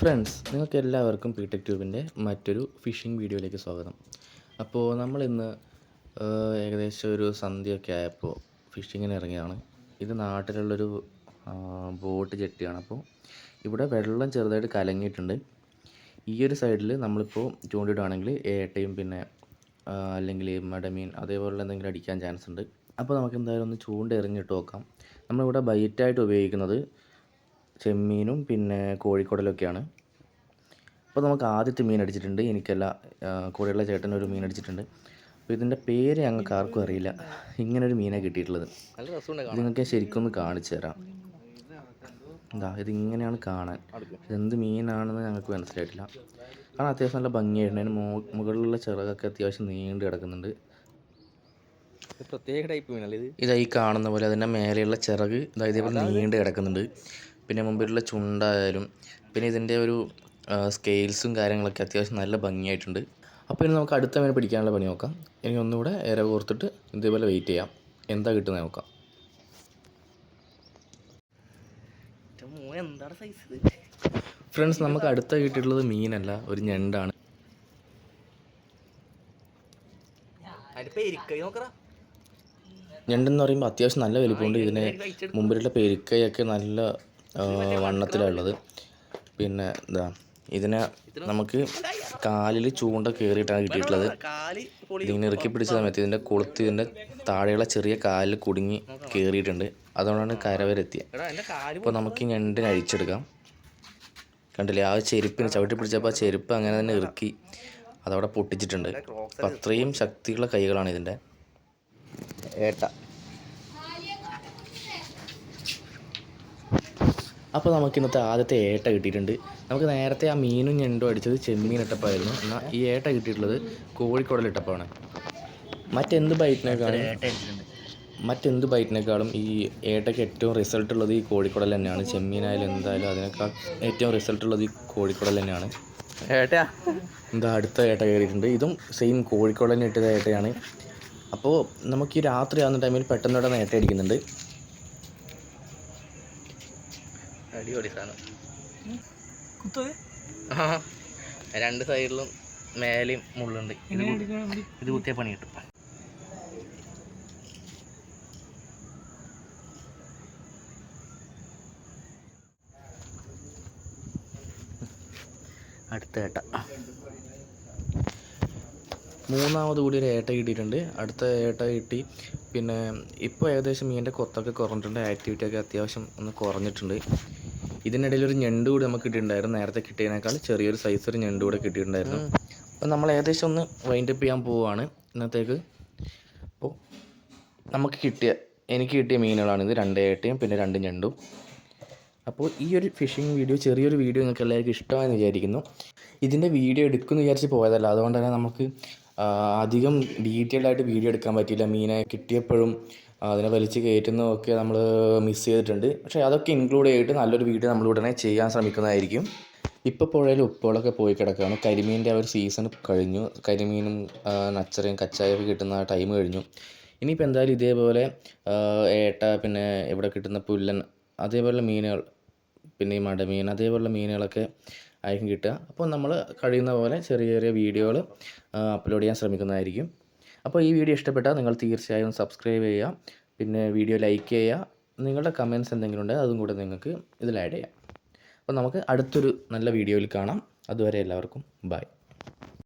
Friends നിങ്ങൾക്ക് എല്ലാവർക്കും P tech ട്യൂബിന്റെ മറ്റൊരു ഫിഷിംഗ് വീഡിയോയിലേക്ക് സ്വാഗതം. അപ്പോൾ നമ്മളിന്ന് ഏകദേശം ഒരു സന്ധ്യയൊക്കെ ആയപ്പോൾ ഫിഷിങ്ങിന് ഇറങ്ങിയതാണ് ഇത് നാട്ടിലുള്ളൊരു ബോട്ട് ജെട്ടിയാണ്. അപ്പോൾ ഇവിടെ വെള്ളം ചെറുതായിട്ട് കലങ്ങിയിട്ടുണ്ട്. ഈ ഒരു സൈഡിൽ നമ്മളിപ്പോൾ ചൂണ്ടിടുകയാണെങ്കിൽ ഏട്ടയും പിന്നെ അല്ലെങ്കിൽ മടമീൻ അതേപോലുള്ള എന്തെങ്കിലും അടിക്കാൻ ചാൻസ് ഉണ്ട്. അപ്പോൾ നമുക്ക് എന്തായാലും ഒന്ന് ചൂണ്ട എറിഞ്ഞിട്ട് നോക്കാം. നമ്മളിവിടെ ബൈറ്റായിട്ട് ഉപയോഗിക്കുന്നത് ചെമ്മീനും പിന്നെ കോഴിക്കുടലൊക്കെയാണ്. അപ്പോൾ നമുക്ക് ആദ്യത്തെ മീൻ അടിച്ചിട്ടുണ്ട്. എനിക്കല്ല കൂടെയുള്ള ചേട്ടൻ ഒരു മീൻ അടിച്ചിട്ടുണ്ട്. അപ്പോൾ ഇതിന്റെ പേര് ഞങ്ങൾക്ക് ആർക്കും അറിയില്ല. ഇങ്ങനൊരു മീനാണ് കിട്ടിയിട്ടുള്ളത്. നിങ്ങൾക്ക് ശരിക്കും ഒന്ന് കാണിച്ചു തരാം. എന്താ ഇതിങ്ങനെയാണ് കാണാൻ. ഇതെന്ത് മീനാണെന്ന് ഞങ്ങൾക്ക് മനസ്സിലായിട്ടില്ല. കാരണം അത്യാവശ്യം നല്ല ഭംഗിയായിട്ടുണ്ട്. അതിന് മോ മുകളിലുള്ള ചിറകൊക്കെ അത്യാവശ്യം നീണ്ടു കിടക്കുന്നുണ്ട്. പ്രത്യേക ടൈപ്പ് മീനല്ലേ ഇത്? ഇതാ ഈ കാണുന്ന പോലെ അതിന്റെ മേലെയുള്ള ചിറക് ഇതാ ഇതേപോലെ നീണ്ടു കിടക്കുന്നുണ്ട്. പിന്നെ മുമ്പിലുള്ള ചുണ്ടായാലും പിന്നെ ഇതിന്റെ ഒരു സ്കെയിൽസും കാര്യങ്ങളൊക്കെ അത്യാവശ്യം നല്ല ഭംഗിയായിട്ടുണ്ട്. അപ്പോൾ ഇനി നമുക്ക് അടുത്ത മീൻ പിടിക്കാനുള്ള പണി നോക്കാം. ഇനി ഒന്നുകൂടെ ഇര കോർത്തിട്ട് ഇതേപോലെ വെയിറ്റ് ചെയ്യാം. എന്താ കിട്ടുന്നത് നോക്കാം. ഫ്രണ്ട്സ് നമുക്ക് അടുത്ത കിട്ടിയിട്ടുള്ളത് മീനല്ല ഒരു ഞണ്ടാണ്. ഞണ്ടെന്ന് പറയുമ്പോൾ അത്യാവശ്യം നല്ല വലിപ്പമുണ്ട്. ഇതിന് മുമ്പിലുള്ള പെരുക്കയൊക്കെ നല്ല വണ്ണത്തിലുള്ളത് പിന്നെ എന്താ ഇതിനെ നമുക്ക് കാലിൽ ചൂണ്ട കയറിയിട്ടാണ് കിട്ടിയിട്ടുള്ളത്. ഇതിങ്ങനെ ഇറുക്കി പിടിച്ച സമയത്ത് ഇതിന്റെ കൊളുത്ത് ഇതിന്റെ താഴെയുള്ള ചെറിയ കാലിൽ കുടുങ്ങി കയറിയിട്ടുണ്ട് അതുകൊണ്ടാണ് കരവരെത്തിയത് അപ്പോൾ നമുക്ക് ഞണ്ടിനെ അഴിച്ചെടുക്കാം. കണ്ടില്ലേ ആ ചെരുപ്പിന് ചവിട്ടി പിടിച്ചപ്പോൾ ആ ചെരുപ്പ് അങ്ങനെ തന്നെ ഇറുക്കി അതവിടെ പൊട്ടിച്ചിട്ടുണ്ട്. അപ്പം അത്രയും ശക്തിയുള്ള കൈകളാണ് ഇതിന്റെ ഏട്ട. അപ്പോൾ നമുക്ക് ഇന്നത്തെ ആദ്യത്തെ ഏട്ട കിട്ടിയിട്ടുണ്ട്. നമുക്ക് നേരത്തെ ആ മീനും ഞണ്ടും അടിച്ചത് ചെമ്മീൻ ഇട്ടപ്പായിരുന്നു. എന്നാൽ ഈ ഏട്ട കിട്ടിയിട്ടുള്ളത് കോഴിക്കോടൽ ഇട്ടപ്പാണ്. മറ്റെന്ത് ബൈറ്റിനേക്കാളും മറ്റെന്ത് ബൈറ്റിനേക്കാളും ഈ ഏട്ടയ്ക്ക് ഏറ്റവും റിസൾട്ട് ഉള്ളത് ഈ കോഴിക്കോടൽ തന്നെയാണ്. ചെമ്മീനായാലും എന്തായാലും അതിനേക്കാൾ ഏറ്റവും റിസൾട്ട് ഉള്ളത് ഈ കോഴിക്കോടൽ തന്നെയാണ്. ഏട്ടാ. എന്താ അടുത്ത ഏട്ട കയറിയിട്ടുണ്ട്. ഇതും സെയിം കോഴിക്കുടലിന് ഇട്ടത് ഏട്ടയാണ്. അപ്പോൾ നമുക്ക് ഈ രാത്രി ആവുന്ന ടൈമിൽ പെട്ടെന്ന് ഇവിടെ നേട്ടം അടിക്കുന്നുണ്ട്. അടിപൊളി സാധനം. ആ, രണ്ട് സൈഡിലും മേലെയും മുള്ളുണ്ട്. ഇത് ഇത് കുത്തിയ പണി കിട്ടും. അടുത്ത ഏട്ട. മൂന്നാമത് കൂടി ഒരു ഏട്ട കിട്ടിയിട്ടുണ്ട്. അടുത്ത ഏട്ട കിട്ടി. പിന്നെ ഇപ്പോൾ ഏകദേശം മീനിന്റെ കൊത്തൊക്കെ കുറഞ്ഞിട്ടുണ്ട്. ആക്ടിവിറ്റി ഒക്കെ അത്യാവശ്യം ഒന്ന് കുറഞ്ഞിട്ടുണ്ട്. ഇതിനിടയിൽ ഒരു ഞണ്ട് കൂടി നമുക്ക് കിട്ടിയിട്ടുണ്ടായിരുന്നു. നേരത്തെ കിട്ടിയതിനേക്കാൾ ചെറിയൊരു സൈസ് ഒരു ഞണ്ട് കൂടെ കിട്ടിയിട്ടുണ്ടായിരുന്നു. അപ്പോൾ നമ്മൾ ഏകദേശം ഒന്ന് വൈൻഡ് അപ്പ് ചെയ്യാൻ പോവുകയാണ് ഇന്നത്തേക്ക് അപ്പോൾ നമുക്ക് കിട്ടിയ എനിക്ക് കിട്ടിയ മീനുകളാണിത് രണ്ട് ഏട്ടയും പിന്നെ രണ്ട് ഞണ്ടും. അപ്പോൾ ഈ ഒരു ഫിഷിംഗ് വീഡിയോ ചെറിയൊരു വീഡിയോ നിങ്ങൾക്ക് എല്ലാവർക്കും ഇഷ്ടമായെന്ന് വിചാരിക്കുന്നു. ഇതിന്റെ വീഡിയോ എടുക്കുമെന്ന് വിചാരിച്ച് പോയതല്ല. അതുകൊണ്ട് തന്നെ നമുക്ക് അധികം ഡീറ്റെയിൽഡ് ആയിട്ട് വീഡിയോ എടുക്കാൻ പറ്റിയില്ല. മീനെ കിട്ടിയപ്പോഴും അതിനെ വലിച്ച് കയറ്റുന്നതൊക്കെ നമ്മൾ മിസ് ചെയ്തിട്ടുണ്ട്. പക്ഷേ അതൊക്കെ ഇൻക്ലൂഡ് ചെയ്തിട്ട് നല്ലൊരു വീഡിയോ നമ്മൾ ഉടനെ ചെയ്യാൻ ശ്രമിക്കുന്നതായിരിക്കും. ഇപ്പോൾ പുഴയിൽ ഉപ്പുകളൊക്കെ പോയി കിടക്കുകയാണ്. കരിമീന്റെ ആ ഒരു സീസൺ കഴിഞ്ഞു. കരിമീനും നച്ചറയും കച്ചായൊക്കെ കിട്ടുന്ന ടൈം കഴിഞ്ഞു. ഇനിയിപ്പോൾ എന്തായാലും ഇതേപോലെ ഏട്ട പിന്നെ ഇവിടെ കിട്ടുന്ന പുല്ലൻ അതേപോലുള്ള മീനുകൾ പിന്നെ ഈ മടമീൻ അതേപോലുള്ള മീനുകളൊക്കെ ആയിരിക്കും കിട്ടുക. അപ്പോൾ നമ്മൾ കഴിയുന്ന പോലെ ചെറിയ ചെറിയ വീഡിയോകൾ അപ്ലോഡ് ചെയ്യാൻ ശ്രമിക്കുന്നതായിരിക്കും. അപ്പോൾ ഈ വീഡിയോ ഇഷ്ടപ്പെട്ടാൽ നിങ്ങൾ തീർച്ചയായും സബ്സ്ക്രൈബ് ചെയ്യുക. പിന്നെ വീഡിയോ ലൈക്ക് ചെയ്യുക. നിങ്ങളുടെ കമന്റ്സ് എന്തെങ്കിലും ഉണ്ടെങ്കിൽ അതും കൂടെ നിങ്ങൾക്ക് ഇതിൽ ആഡ് ചെയ്യാം. അപ്പോൾ നമുക്ക് അടുത്തൊരു നല്ല വീഡിയോയിൽ കാണാം. അതുവരെ എല്ലാവർക്കും ബൈ